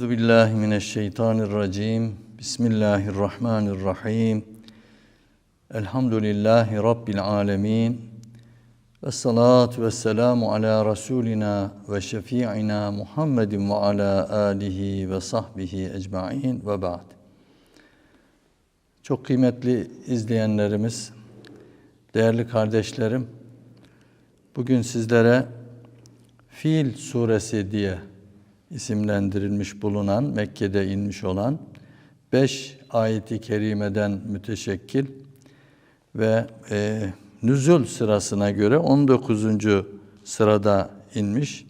Euzu billahi mineşşeytanirracim. Bismillahirrahmanirrahim. Elhamdülillahi rabbil alamin. Ve salatu ve selamu ala rasulina ve şefi'ina Muhammedin ve ala alihi ve sahbihi ecmaîn ve ba'd. Çok kıymetli izleyenlerimiz, değerli kardeşlerim, bugün sizlere Fil suresi diye isimlendirilmiş bulunan, Mekke'de inmiş olan beş ayeti kerimeden müteşekkil ve e, nüzul sırasına göre 19. sırada inmiş.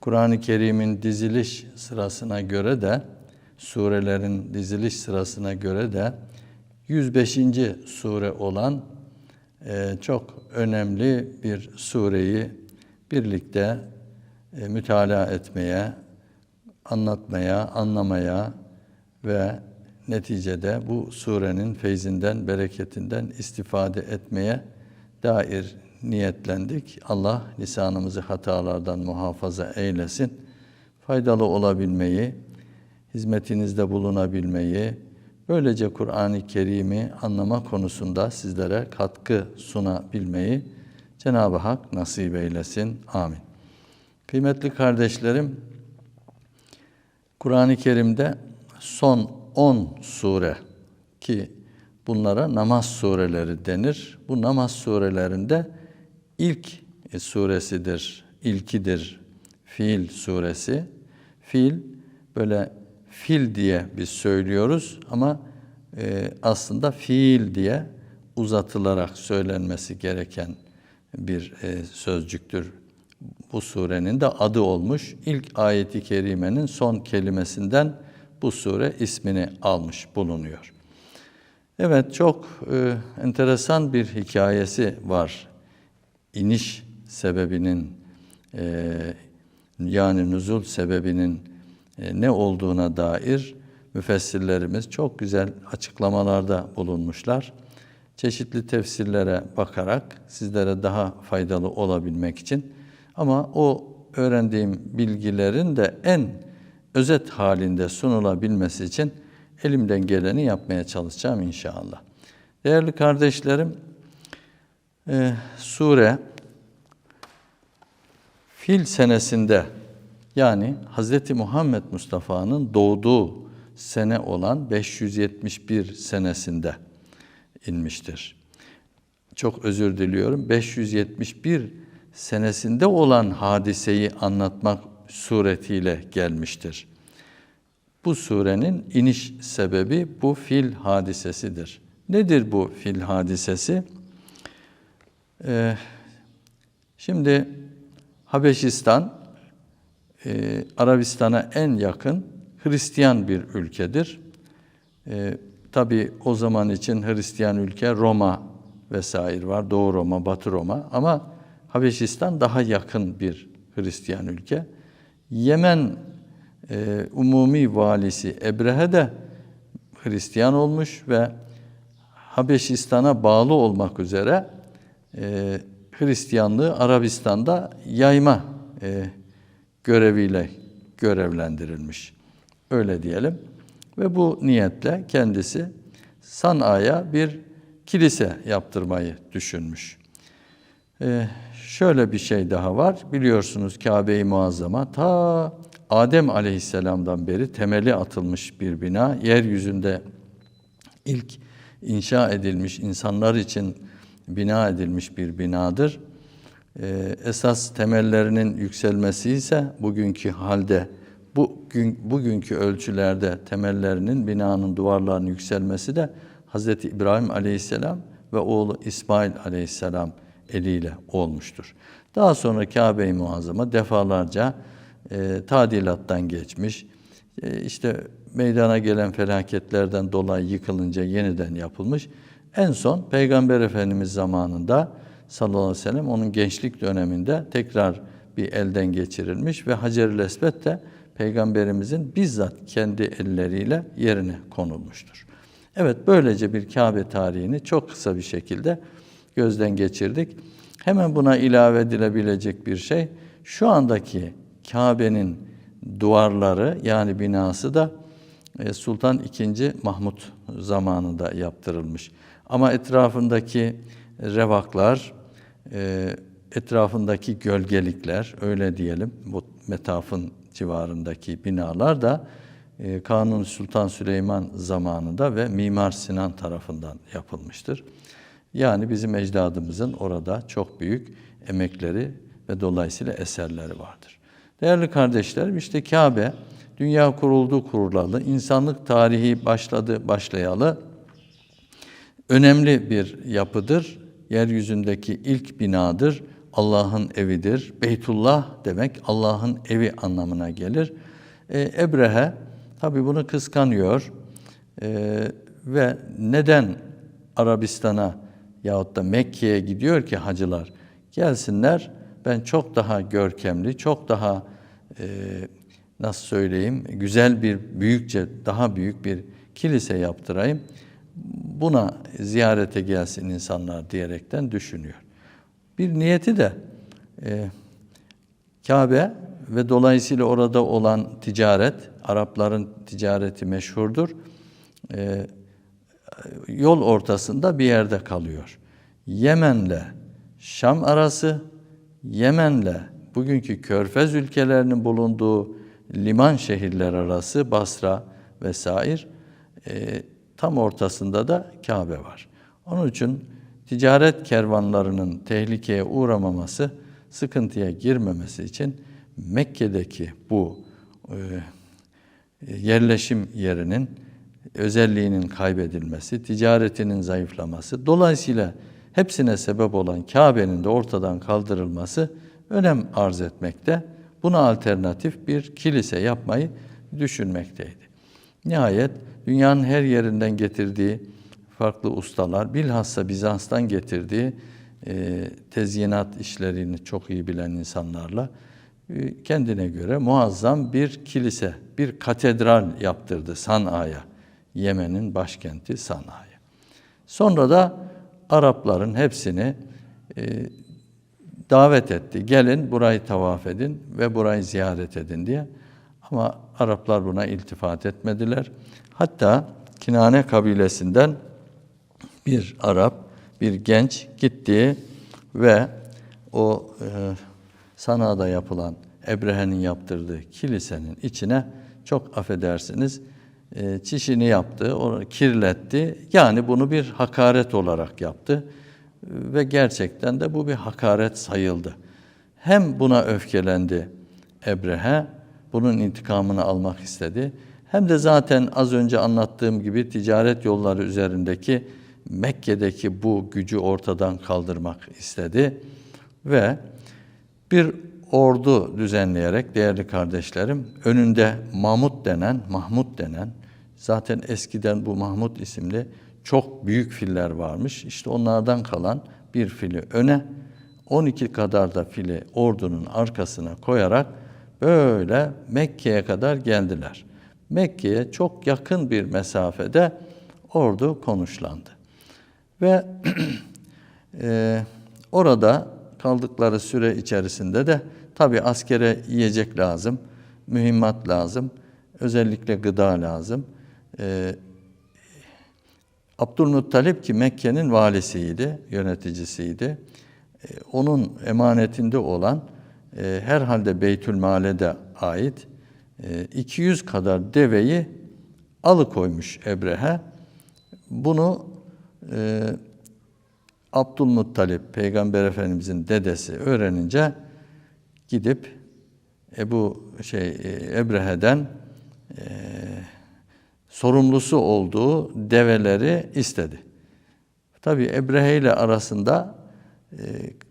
Kur'an-ı Kerim'in diziliş sırasına göre de surelerin diziliş sırasına göre de 105. sure olan e, çok önemli bir sureyi birlikte e, mütalaa etmeye, anlatmaya, anlamaya ve neticede bu surenin feyzinden, bereketinden istifade etmeye dair niyetlendik. Allah lisanımızı hatalardan muhafaza eylesin. Faydalı olabilmeyi, hizmetinizde bulunabilmeyi, böylece Kur'an-ı Kerim'i anlama konusunda sizlere katkı sunabilmeyi Cenab-ı Hak nasip eylesin. Amin. Kıymetli kardeşlerim, Kur'an-ı Kerim'de son 10 sure ki bunlara namaz sureleri denir. Bu namaz surelerinde ilk suresidir, ilkidir Fil suresi. Fil böyle fil diye biz söylüyoruz ama e, aslında fiil diye uzatılarak söylenmesi gereken bir e, sözcüktür bu surenin de adı olmuş. İlk ayeti kerimenin son kelimesinden bu sure ismini almış bulunuyor. Evet çok e, enteresan bir hikayesi var. İniş sebebinin e, yani nüzul sebebinin e, ne olduğuna dair müfessirlerimiz çok güzel açıklamalarda bulunmuşlar. Çeşitli tefsirlere bakarak sizlere daha faydalı olabilmek için ama o öğrendiğim bilgilerin de en özet halinde sunulabilmesi için elimden geleni yapmaya çalışacağım inşallah. Değerli kardeşlerim, e, sure Fil senesinde yani Hz. Muhammed Mustafa'nın doğduğu sene olan 571 senesinde inmiştir. Çok özür diliyorum. 571 senesinde olan hadiseyi anlatmak suretiyle gelmiştir. Bu surenin iniş sebebi bu fil hadisesidir. Nedir bu fil hadisesi? Ee, şimdi Habeşistan, e, Arabistan'a en yakın Hristiyan bir ülkedir. E, Tabi o zaman için Hristiyan ülke Roma vesaire var. Doğu Roma, Batı Roma ama Habeşistan daha yakın bir Hristiyan ülke. Yemen e, umumi valisi Ebrehe de Hristiyan olmuş ve Habeşistan'a bağlı olmak üzere e, Hristiyanlığı Arabistan'da yayma e, göreviyle görevlendirilmiş. Öyle diyelim. Ve bu niyetle kendisi San'a'ya bir kilise yaptırmayı düşünmüş. Ee, şöyle bir şey daha var. Biliyorsunuz Kabe-i Muazzama ta Adem Aleyhisselam'dan beri temeli atılmış bir bina. Yeryüzünde ilk inşa edilmiş, insanlar için bina edilmiş bir binadır. Ee, esas temellerinin yükselmesi ise bugünkü halde bugün, bugünkü ölçülerde temellerinin binanın duvarlarının yükselmesi de Hz. İbrahim Aleyhisselam ve oğlu İsmail Aleyhisselam eliyle olmuştur. Daha sonra Kabe-i Muazzama defalarca e, tadilattan geçmiş. E, işte meydana gelen felaketlerden dolayı yıkılınca yeniden yapılmış. En son Peygamber Efendimiz zamanında sallallahu aleyhi ve sellem onun gençlik döneminde tekrar bir elden geçirilmiş ve Hacer-ül Esved de Peygamberimizin bizzat kendi elleriyle yerine konulmuştur. Evet böylece bir Kabe tarihini çok kısa bir şekilde gözden geçirdik. Hemen buna ilave edilebilecek bir şey şu andaki Kabe'nin duvarları yani binası da e, Sultan II. Mahmut zamanında yaptırılmış. Ama etrafındaki revaklar, e, etrafındaki gölgelikler öyle diyelim bu metafın civarındaki binalar da e, Kanuni Sultan Süleyman zamanında ve Mimar Sinan tarafından yapılmıştır. Yani bizim ecdadımızın orada çok büyük emekleri ve dolayısıyla eserleri vardır. Değerli kardeşlerim işte Kabe dünya kuruldu kurulalı, insanlık tarihi başladı başlayalı önemli bir yapıdır. Yeryüzündeki ilk binadır. Allah'ın evidir. Beytullah demek Allah'ın evi anlamına gelir. E, Ebrehe tabi bunu kıskanıyor e, ve neden Arabistan'a yahut da Mekke'ye gidiyor ki hacılar? Gelsinler ben çok daha görkemli, çok daha e, nasıl söyleyeyim güzel bir büyükçe daha büyük bir kilise yaptırayım. Buna ziyarete gelsin insanlar diyerekten düşünüyor. Bir niyeti de e, Kabe ve dolayısıyla orada olan ticaret, Arapların ticareti meşhurdur. E, yol ortasında bir yerde kalıyor. Yemen'le Şam arası, Yemen'le bugünkü Körfez ülkelerinin bulunduğu liman şehirler arası Basra vesaire e, tam ortasında da Kabe var. Onun için ticaret kervanlarının tehlikeye uğramaması, sıkıntıya girmemesi için Mekke'deki bu e, yerleşim yerinin özelliğinin kaybedilmesi, ticaretinin zayıflaması, dolayısıyla hepsine sebep olan Kabe'nin de ortadan kaldırılması önem arz etmekte. Buna alternatif bir kilise yapmayı düşünmekteydi. Nihayet dünyanın her yerinden getirdiği farklı ustalar, bilhassa Bizans'tan getirdiği e, tezyinat işlerini çok iyi bilen insanlarla e, kendine göre muazzam bir kilise, bir katedral yaptırdı San'a'ya. Yemen'in başkenti Sana'ya. Sonra da Arapların hepsini e, davet etti. Gelin burayı tavaf edin ve burayı ziyaret edin diye. Ama Araplar buna iltifat etmediler. Hatta Kinane kabilesinden bir Arap, bir genç gitti ve o e, Sana'da yapılan Ebrehe'nin yaptırdığı kilisenin içine çok affedersiniz e, çişini yaptı, onu kirletti. Yani bunu bir hakaret olarak yaptı ve gerçekten de bu bir hakaret sayıldı. Hem buna öfkelendi Ebrehe, bunun intikamını almak istedi. Hem de zaten az önce anlattığım gibi ticaret yolları üzerindeki Mekke'deki bu gücü ortadan kaldırmak istedi ve bir ordu düzenleyerek değerli kardeşlerim önünde Mahmut denen, Mahmut denen zaten eskiden bu Mahmut isimli çok büyük filler varmış. İşte onlardan kalan bir fili öne 12 kadar da fili ordunun arkasına koyarak böyle Mekke'ye kadar geldiler. Mekke'ye çok yakın bir mesafede ordu konuşlandı. Ve e, orada kaldıkları süre içerisinde de tabi askere yiyecek lazım, mühimmat lazım, özellikle gıda lazım. E, Abdülmuttalip ki Mekke'nin valisiydi, yöneticisiydi. E, onun emanetinde olan e, herhalde Beytülmal'e de ait e, 200 kadar deveyi alıkoymuş Ebrehe. Bunu e, Abdülmuttalip, Peygamber Efendimizin dedesi öğrenince gidip Ebu şey e, Ebrehe'den e, sorumlusu olduğu develeri istedi. Tabi Ebrehe ile arasında e,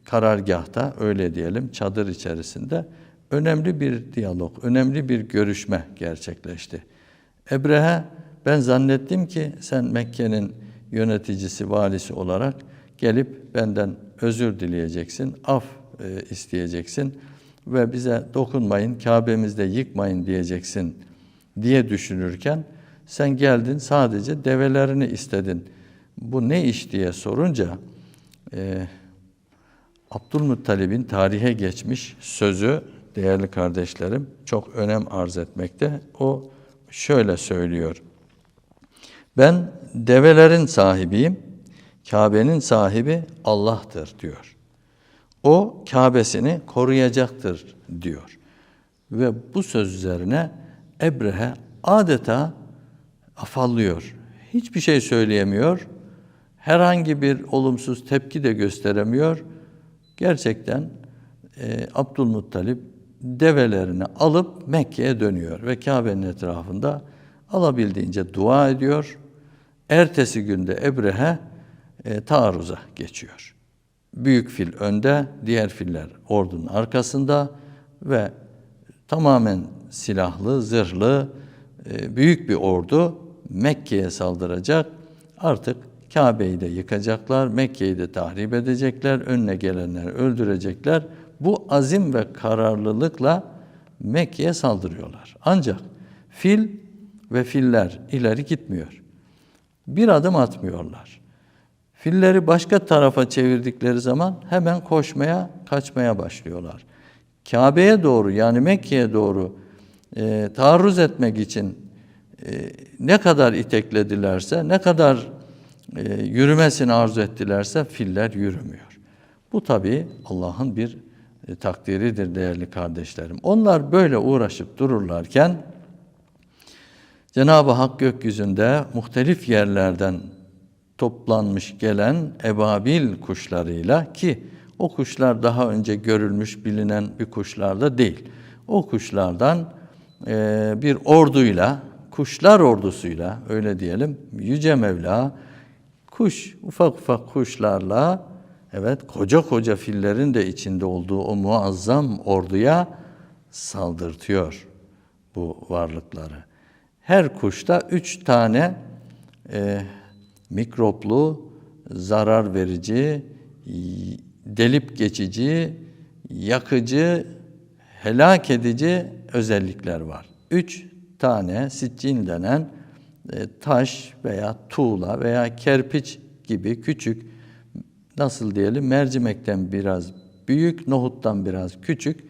karargahta öyle diyelim çadır içerisinde önemli bir diyalog, önemli bir görüşme gerçekleşti. Ebrehe ben zannettim ki sen Mekke'nin yöneticisi, valisi olarak gelip benden özür dileyeceksin, af e, isteyeceksin ve bize dokunmayın, Kabe'mizde yıkmayın diyeceksin diye düşünürken sen geldin sadece develerini istedin. Bu ne iş diye sorunca e, Abdülmuttalib'in tarihe geçmiş sözü değerli kardeşlerim çok önem arz etmekte. O şöyle söylüyor. Ben develerin sahibiyim, Kabe'nin sahibi Allah'tır diyor. O Kabe'sini koruyacaktır diyor. Ve bu söz üzerine Ebrehe adeta afallıyor. Hiçbir şey söyleyemiyor. Herhangi bir olumsuz tepki de gösteremiyor. Gerçekten e, Abdülmuttalip develerini alıp Mekke'ye dönüyor ve Kabe'nin etrafında alabildiğince dua ediyor. Ertesi günde Ebrehe e, taarruza geçiyor. Büyük fil önde, diğer filler ordunun arkasında ve tamamen silahlı, zırhlı, e, büyük bir ordu Mekke'ye saldıracak. Artık Kabe'yi de yıkacaklar, Mekke'yi de tahrip edecekler, önüne gelenleri öldürecekler. Bu azim ve kararlılıkla Mekke'ye saldırıyorlar. Ancak fil ve filler ileri gitmiyor. Bir adım atmıyorlar. Filleri başka tarafa çevirdikleri zaman hemen koşmaya, kaçmaya başlıyorlar. Kabe'ye doğru yani Mekke'ye doğru e, taarruz etmek için e, ne kadar itekledilerse, ne kadar e, yürümesini arzu ettilerse filler yürümüyor. Bu tabi Allah'ın bir e, takdiridir değerli kardeşlerim. Onlar böyle uğraşıp dururlarken Cenab-ı Hak gökyüzünde muhtelif yerlerden toplanmış gelen ebabil kuşlarıyla ki o kuşlar daha önce görülmüş bilinen bir kuşlarda değil. O kuşlardan e, bir orduyla, kuşlar ordusuyla öyle diyelim Yüce Mevla kuş, ufak ufak kuşlarla evet koca koca fillerin de içinde olduğu o muazzam orduya saldırtıyor bu varlıkları. Her kuşta üç tane e, mikroplu, zarar verici, delip geçici, yakıcı, helak edici özellikler var. Üç tane siccin denen e, taş veya tuğla veya kerpiç gibi küçük nasıl diyelim mercimekten biraz büyük, nohuttan biraz küçük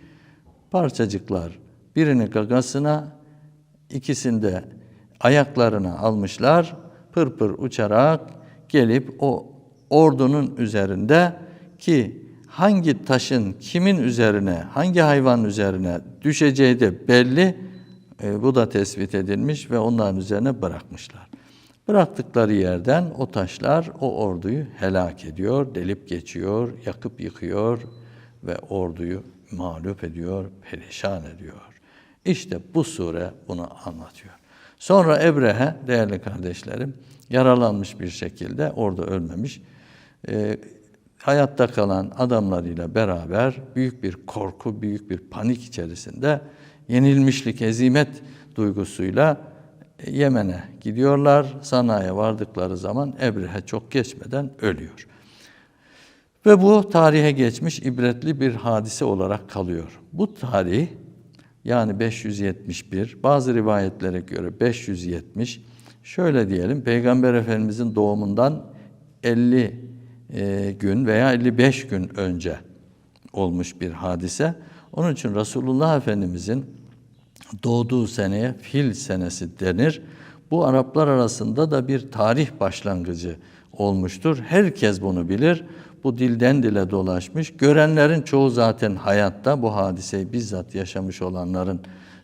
parçacıklar birini gagasına ikisinde ayaklarına almışlar pır pır uçarak gelip o ordunun üzerinde ki hangi taşın kimin üzerine, hangi hayvan üzerine düşeceği de belli. E, bu da tespit edilmiş ve onların üzerine bırakmışlar. Bıraktıkları yerden o taşlar o orduyu helak ediyor, delip geçiyor, yakıp yıkıyor ve orduyu mağlup ediyor, perişan ediyor. İşte bu sure bunu anlatıyor. Sonra Ebrehe değerli kardeşlerim yaralanmış bir şekilde orada ölmemiş. E, hayatta kalan adamlarıyla beraber büyük bir korku, büyük bir panik içerisinde yenilmişlik, hezimet duygusuyla Yemen'e gidiyorlar. Sana'ya vardıkları zaman Ebrehe çok geçmeden ölüyor. Ve bu tarihe geçmiş ibretli bir hadise olarak kalıyor. Bu tarih yani 571, bazı rivayetlere göre 570, şöyle diyelim Peygamber Efendimizin doğumundan 50 e, gün veya 55 gün önce olmuş bir hadise. Onun için Resulullah Efendimizin doğduğu seneye fil senesi denir. Bu Araplar arasında da bir tarih başlangıcı olmuştur. Herkes bunu bilir. Bu dilden dile dolaşmış. Görenlerin çoğu zaten hayatta. Bu hadiseyi bizzat yaşamış olanların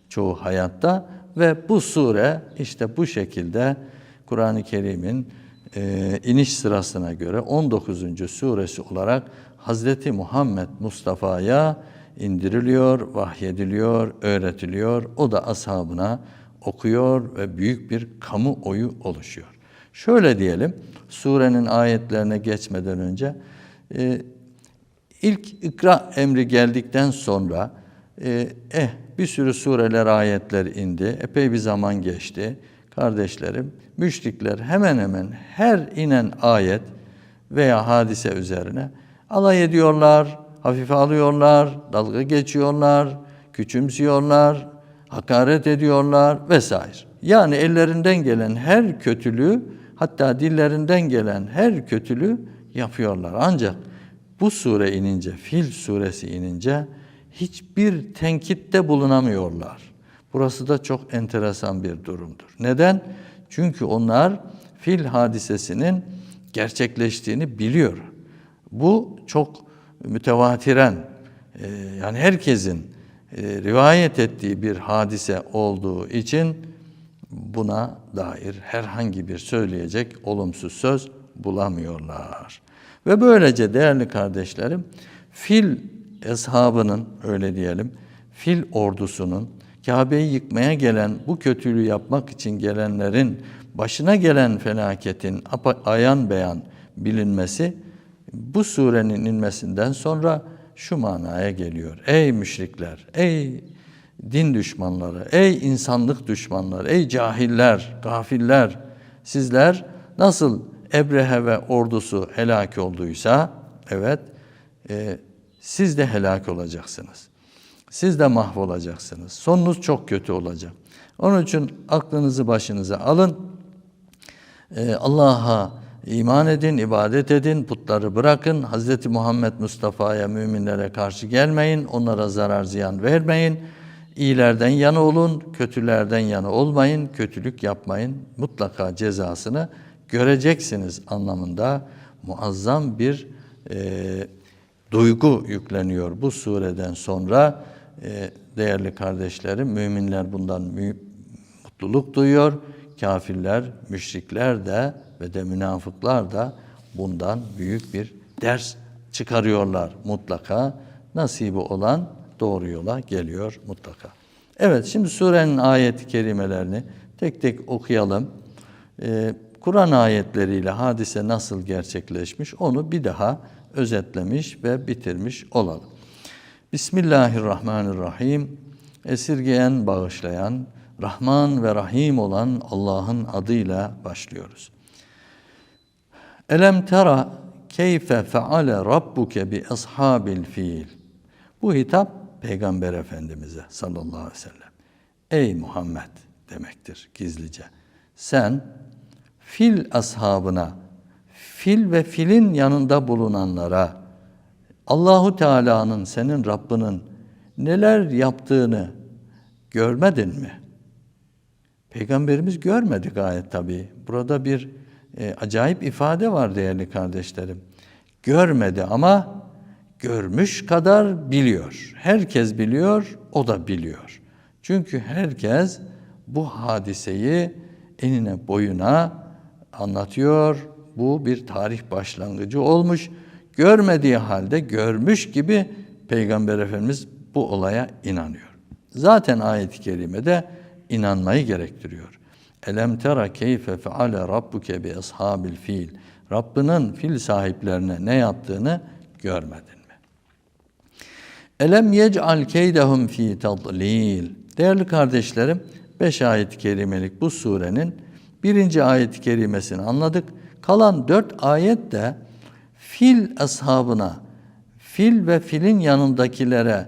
çoğu hayatta. Ve bu sure işte bu şekilde Kur'an-ı Kerim'in e, iniş sırasına göre 19. suresi olarak Hazreti Muhammed Mustafa'ya indiriliyor, vahyediliyor, öğretiliyor. O da ashabına okuyor ve büyük bir kamuoyu oluşuyor. Şöyle diyelim, surenin ayetlerine geçmeden önce e, ilk ikra emri geldikten sonra e, eh bir sürü sureler, ayetler indi. Epey bir zaman geçti. Kardeşlerim, müşrikler hemen hemen her inen ayet veya hadise üzerine alay ediyorlar, hafife alıyorlar, dalga geçiyorlar, küçümsüyorlar, hakaret ediyorlar vesaire. Yani ellerinden gelen her kötülüğü hatta dillerinden gelen her kötülüğü yapıyorlar. Ancak bu sure inince, Fil suresi inince hiçbir tenkitte bulunamıyorlar. Burası da çok enteresan bir durumdur. Neden? Çünkü onlar fil hadisesinin gerçekleştiğini biliyor. Bu çok mütevatiren e, yani herkesin e, rivayet ettiği bir hadise olduğu için buna dair herhangi bir söyleyecek olumsuz söz bulamıyorlar. Ve böylece değerli kardeşlerim fil eshabının öyle diyelim fil ordusunun Kabe'yi yıkmaya gelen bu kötülüğü yapmak için gelenlerin başına gelen felaketin ayan beyan bilinmesi bu surenin inmesinden sonra şu manaya geliyor. Ey müşrikler, ey din düşmanları, ey insanlık düşmanları, ey cahiller, gafiller, sizler nasıl Ebrehe ve ordusu helak olduysa, evet, e, siz de helak olacaksınız. Siz de mahvolacaksınız. Sonunuz çok kötü olacak. Onun için aklınızı başınıza alın. Ee, Allah'a iman edin, ibadet edin, putları bırakın. Hz. Muhammed Mustafa'ya, müminlere karşı gelmeyin. Onlara zarar ziyan vermeyin. İyilerden yana olun, kötülerden yana olmayın. Kötülük yapmayın. Mutlaka cezasını göreceksiniz anlamında muazzam bir e, duygu yükleniyor bu sureden sonra. E, değerli kardeşlerim, müminler bundan mü mutluluk duyuyor. Kafirler, müşrikler de ve de münafıklar da bundan büyük bir ders çıkarıyorlar mutlaka. Nasibi olan doğru yola geliyor mutlaka. Evet şimdi surenin ayet-i kerimelerini tek tek okuyalım. Ee, Kur'an ayetleriyle hadise nasıl gerçekleşmiş onu bir daha özetlemiş ve bitirmiş olalım. Bismillahirrahmanirrahim. Esirgeyen, bağışlayan, Rahman ve Rahim olan Allah'ın adıyla başlıyoruz. Elem tera keyfe feale rabbuke bi ashabil fiil. Bu hitap Peygamber Efendimiz'e sallallahu aleyhi ve sellem. Ey Muhammed demektir gizlice. Sen fil ashabına, fil ve filin yanında bulunanlara Allahu Teala'nın senin Rabbinin neler yaptığını görmedin mi? Peygamberimiz görmedi gayet tabii. Burada bir e, acayip ifade var değerli kardeşlerim. Görmedi ama görmüş kadar biliyor. Herkes biliyor, o da biliyor. Çünkü herkes bu hadiseyi enine boyuna anlatıyor. Bu bir tarih başlangıcı olmuş. Görmediği halde görmüş gibi Peygamber Efendimiz bu olaya inanıyor. Zaten ayet-i kerimede inanmayı gerektiriyor. Elem tera keyfe feale rabbuke bi ashabil fil. Rabbinin fil sahiplerine ne yaptığını görmedin mi? Elem yec'al keydehum fi tadlil. Değerli kardeşlerim, beş ayet-i kerimelik bu surenin birinci ayet-i kerimesini anladık. Kalan dört ayet de fil ashabına, fil ve filin yanındakilere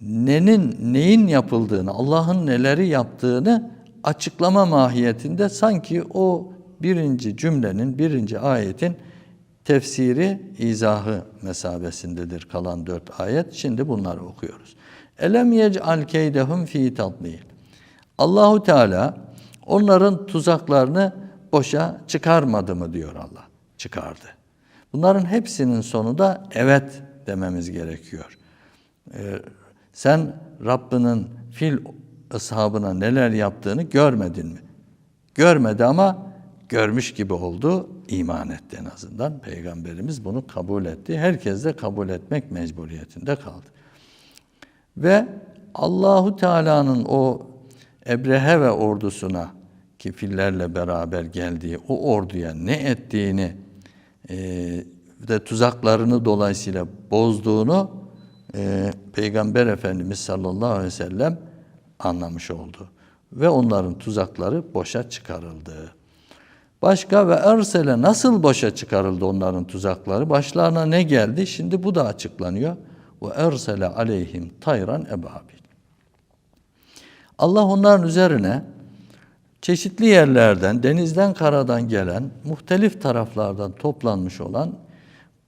nenin neyin yapıldığını, Allah'ın neleri yaptığını açıklama mahiyetinde sanki o birinci cümlenin, birinci ayetin tefsiri, izahı mesabesindedir kalan dört ayet. Şimdi bunları okuyoruz. Elem yec'al keydehum fi tadlil. Allahu Teala onların tuzaklarını boşa çıkarmadı mı diyor Allah. Çıkardı. Bunların hepsinin sonu da evet dememiz gerekiyor. Ee, sen Rabbinin fil ashabına neler yaptığını görmedin mi? Görmedi ama görmüş gibi oldu, iman etti en azından. Peygamberimiz bunu kabul etti. Herkes de kabul etmek mecburiyetinde kaldı. Ve Allahu Teala'nın o Ebrehe ve ordusuna ki fillerle beraber geldiği o orduya ne ettiğini e, ve tuzaklarını dolayısıyla bozduğunu e, Peygamber Efendimiz sallallahu aleyhi ve sellem anlamış oldu. Ve onların tuzakları boşa çıkarıldı. Başka ve ersele nasıl boşa çıkarıldı onların tuzakları? Başlarına ne geldi? Şimdi bu da açıklanıyor. Ve ersele aleyhim tayran ebabil. Allah onların üzerine çeşitli yerlerden, denizden, karadan gelen, muhtelif taraflardan toplanmış olan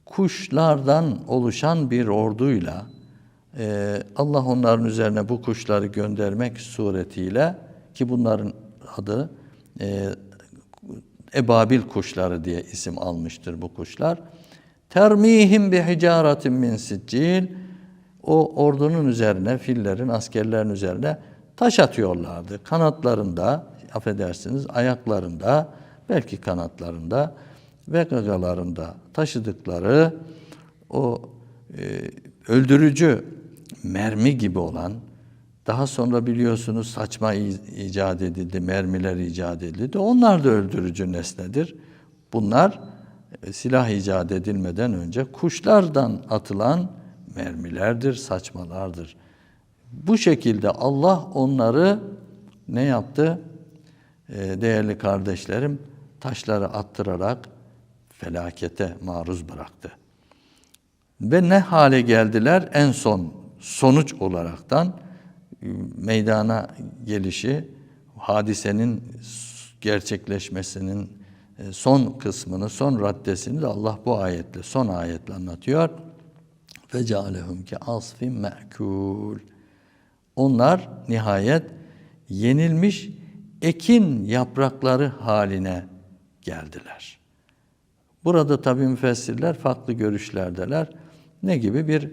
kuşlardan oluşan bir orduyla Ee, Allah onların üzerine bu kuşları göndermek suretiyle ki bunların adı e, ebabil kuşları diye isim almıştır bu kuşlar. Termihim bi hicaretin min siccil o ordunun üzerine, fillerin, askerlerin üzerine taş atıyorlardı. Kanatlarında, affedersiniz, ayaklarında, belki kanatlarında ve gagalarında taşıdıkları o e, öldürücü mermi gibi olan, daha sonra biliyorsunuz saçma icat edildi, mermiler icat edildi. Onlar da öldürücü nesnedir. Bunlar e, silah icat edilmeden önce kuşlardan atılan mermilerdir, saçmalardır. Bu şekilde Allah onları ne yaptı? Ee, değerli kardeşlerim, taşları attırarak felakete maruz bıraktı. Ve ne hale geldiler? En son sonuç olaraktan e, meydana gelişi, hadisenin gerçekleşmesinin e, son kısmını, son raddesini de Allah bu ayetle, son ayetle anlatıyor. Ve cealehum ki asfin me'kul. Onlar nihayet yenilmiş ekin yaprakları haline geldiler. Burada tabii müfessirler farklı görüşlerdeler. Ne gibi bir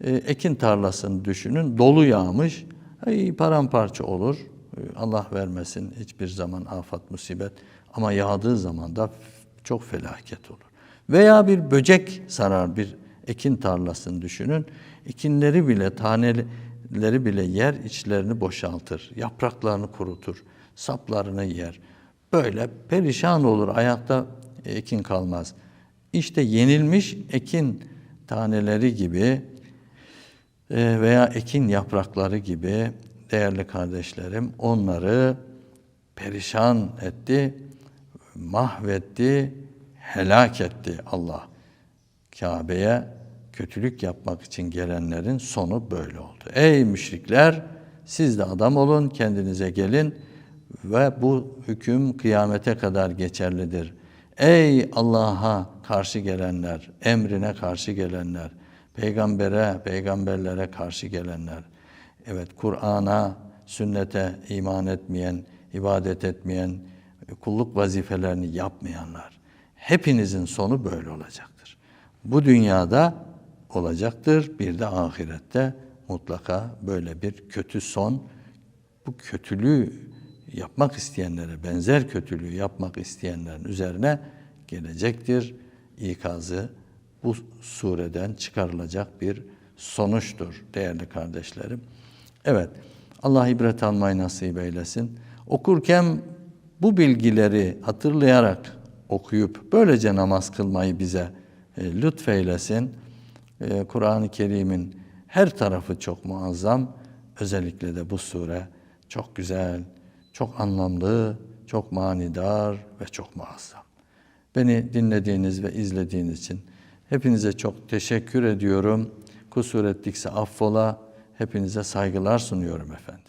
e, ekin tarlasını düşünün. Dolu yağmış, ay, paramparça olur. E, Allah vermesin hiçbir zaman afat, musibet. Ama yağdığı zaman da çok felaket olur. Veya bir böcek sarar bir ekin tarlasını düşünün. Ekinleri bile, taneleri bile yer, içlerini boşaltır. Yapraklarını kurutur, saplarını yer. Böyle perişan olur, ayakta ekin kalmaz. İşte yenilmiş ekin taneleri gibi e, veya ekin yaprakları gibi değerli kardeşlerim onları perişan etti, mahvetti, helak etti Allah. Kabe'ye kötülük yapmak için gelenlerin sonu böyle oldu. Ey müşrikler siz de adam olun kendinize gelin ve bu hüküm kıyamete kadar geçerlidir. Ey Allah'a karşı gelenler, emrine karşı gelenler, peygambere, peygamberlere karşı gelenler. Evet Kur'an'a, sünnete iman etmeyen, ibadet etmeyen, kulluk vazifelerini yapmayanlar. Hepinizin sonu böyle olacaktır. Bu dünyada olacaktır, bir de ahirette mutlaka böyle bir kötü son, bu kötülüğü yapmak isteyenlere, benzer kötülüğü yapmak isteyenlerin üzerine gelecektir. İkazı bu sureden çıkarılacak bir sonuçtur değerli kardeşlerim. Evet, Allah ibret almayı nasip eylesin. Okurken bu bilgileri hatırlayarak okuyup böylece namaz kılmayı bize e, lütfeylesin. E, Kur'an-ı Kerim'in her tarafı çok muazzam. Özellikle de bu sure çok güzel, çok anlamlı, çok manidar ve çok muazzam. Beni dinlediğiniz ve izlediğiniz için hepinize çok teşekkür ediyorum. Kusur ettikse affola. Hepinize saygılar sunuyorum efendim.